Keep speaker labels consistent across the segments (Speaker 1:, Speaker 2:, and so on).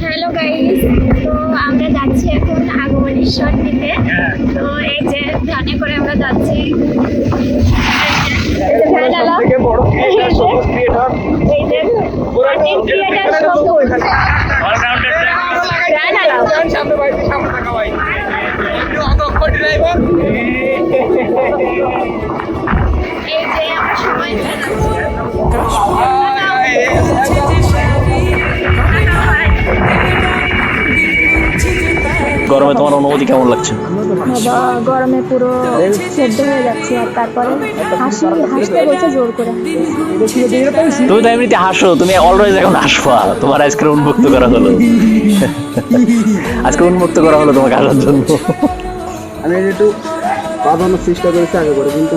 Speaker 1: Hello guys তো আমরা যাচ্ছি এখন আগমনেশ্বর দিতে তো এই যে ভ্যানে করে আমরা যাচ্ছি। এই
Speaker 2: গরমে তোমার অনুভূতি কেমন লাগছে?
Speaker 1: বাবা গরমে পুরো সেদ্ধ হয়ে যাচ্ছে আর তারপরে হাসি হাসতে বলছে জোর করে
Speaker 2: তুমি তো এমনিতে হাসো তুমি অলওয়েজ এখন হাসবা। তোমার আজকে উন্মুক্ত করা হলো। আজকে উন্মুক্ত করা হলো তোমাকে হাসার জন্য।
Speaker 3: আমি একটু বাঁধানোর চেষ্টা করেছি আগে করে কিন্তু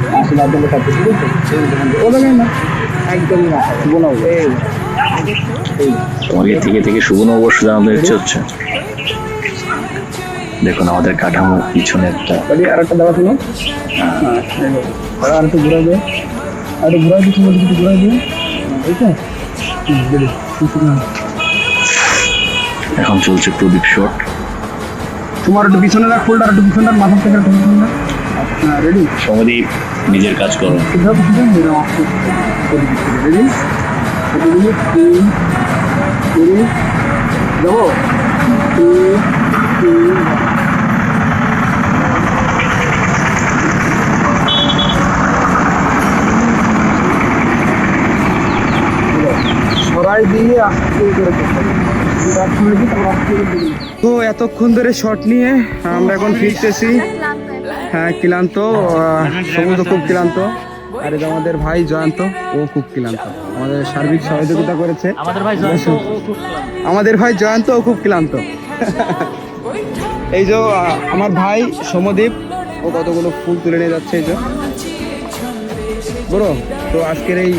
Speaker 2: ভোরের আগমনী
Speaker 3: একদমই না শুভ
Speaker 2: তোমাকে থেকে থেকে শুভ নববর্ষ জানাতে ইচ্ছে হচ্ছে। দেখুন আমাদের কাঠামো পিছনে একটা
Speaker 3: আর একটা দেওয়া শুনো। হ্যাঁ। আর আর একটু ঘুরাই দে আর একটু ঘুরাই দিচ্ছি বলছি একটু দে দে। কিছু না।
Speaker 2: এখন চলছে প্রদীপ শট।
Speaker 3: তোমার একটু পিছনে রাখ ফুলটা একটু পিছনে রাখ মাথার থেকে
Speaker 2: সমাধি নিজের কাজ করো।
Speaker 3: সরাই দিয়ে আস্তে করে। তো এতক্ষণ ধরে শট নিয়ে আমরা এখন ফিরতেছি। হ্যাঁ ক্লান্ত সবুজও খুব ক্লান্ত। আর এই যে আমাদের ভাই জয়ন্ত ও খুব ক্লান্ত। আমাদের সার্বিক সহযোগিতা করেছে।
Speaker 2: আমাদের ভাই
Speaker 3: জয়ন্ত ও খুব ক্লান্ত। এই যে আমার ভাই সমদীপ ও কতগুলো ফুল তুলে নিয়ে যাচ্ছে এই যে। বড় তো আজকের এই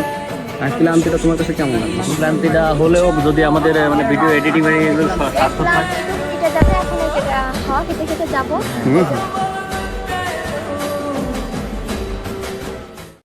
Speaker 3: ক্লান্তিটা তোমার কাছে কেমন লাগল?
Speaker 2: ক্লান্তিটা হলেও যদি আমাদের মানে ভিডিও এডিটিং এগুলো সার্থক হয়
Speaker 1: খেতে খেতে যাব।